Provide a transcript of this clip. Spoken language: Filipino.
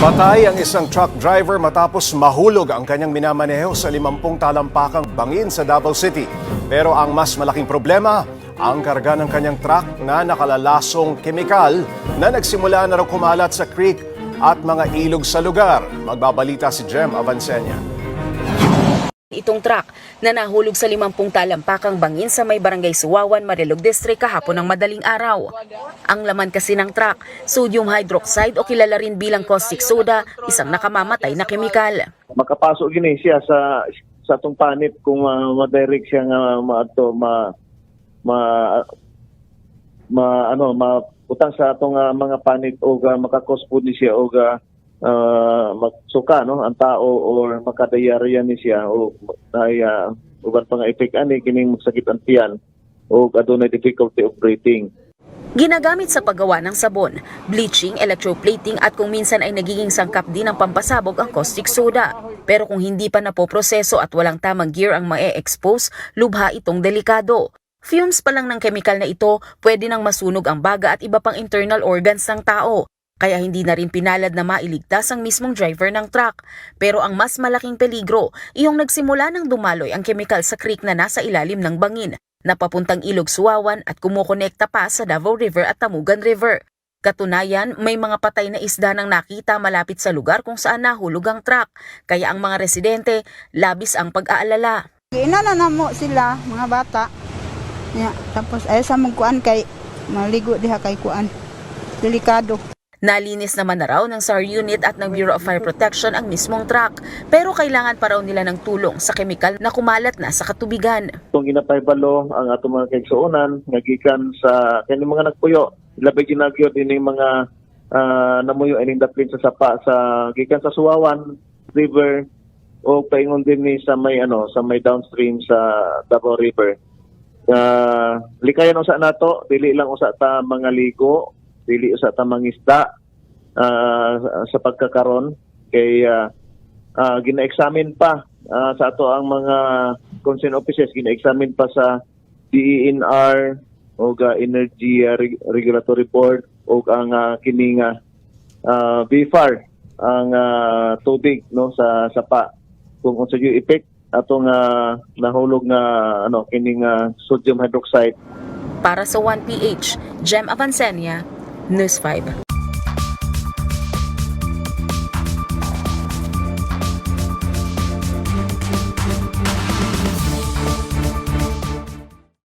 Patay ang isang truck driver matapos mahulog ang kanyang minamaneho sa 50 talampakang bangin sa Davao City. Pero ang mas malaking problema, ang karga ng kanyang truck na nakalalasong kemikal na nagsimula na raw kumalat sa creek at mga ilog sa lugar. Magbabalita si Jem Avancenia. Itong truck na nahulog sa 50 talampakang bangin sa may barangay Suwawan, Marilog District kahapon ng madaling araw. Ang laman kasi ng truck, sodium hydroxide o kilala rin bilang caustic soda, isang nakamamatay na kemikal. makapasok gini siya sa sa atong panit kung uh, madirect siya nga maato ma ma ma ano ma utang sa atong ah, mga panit o uh, makakos po ni siya o uh, magsuka no ang tao or makadayarya ni siya o ay uh, uban pa nga effect ani kining magsakit ang tiyan o adunay difficulty of breathing Ginagamit sa paggawa ng sabon, bleaching, electroplating at kung minsan ay nagiging sangkap din ng pampasabog ang caustic soda. Pero kung hindi pa napoproseso at walang tamang gear ang mae-expose, lubha itong delikado. Fumes pa lang ng kemikal na ito, pwede nang masunog ang baga at iba pang internal organs ng tao. Kaya hindi na rin pinalad na mailigtas ang mismong driver ng truck. Pero ang mas malaking peligro, iyong nagsimula ng dumaloy ang kemikal sa creek na nasa ilalim ng bangin, na papuntang Ilog Suwawan at kumukonekta pa sa Davao River at Tamugan River. Katunayan, may mga patay na isda nang nakita malapit sa lugar kung saan nahulog ang truck, kaya ang mga residente labis ang pag-aalala. Inana na mo sila, mga bata. Ya, tapos ay sa mong kuan kay maligo diha kay kuan. Delikado. Nalinis naman na raw ng SAR unit at ng Bureau of Fire Protection ang mismong truck, pero kailangan pa raw nila ng tulong sa kemikal na kumalat na sa katubigan. itong ginapay balo ang atong mga kaigsuonan nga gikan sa kani mga nagpuyo labi ginagyo din yung mga ah, namuyo ining daplin sa sapa sa gikan sa Suwawan River o paingon din ni sa may ano sa may downstream sa Davao River. Uh, likayan usa nato dili lang usa ta mga ligo dili usa ta mangisda ah, sa pagkakaron kay ah, ah, gina-examine pa ah, sa ato ang mga concerned offices gina-examine pa sa DENR o ga Energy Reg- Regulatory Board o ang uh, kining ah, BFAR ang ah, tubig no sa sapa kung unsa yung effect atong ah, nahulog nga ano kining ah, sodium hydroxide. Para sa 1PH, Jem Avancenia, nos Fiber.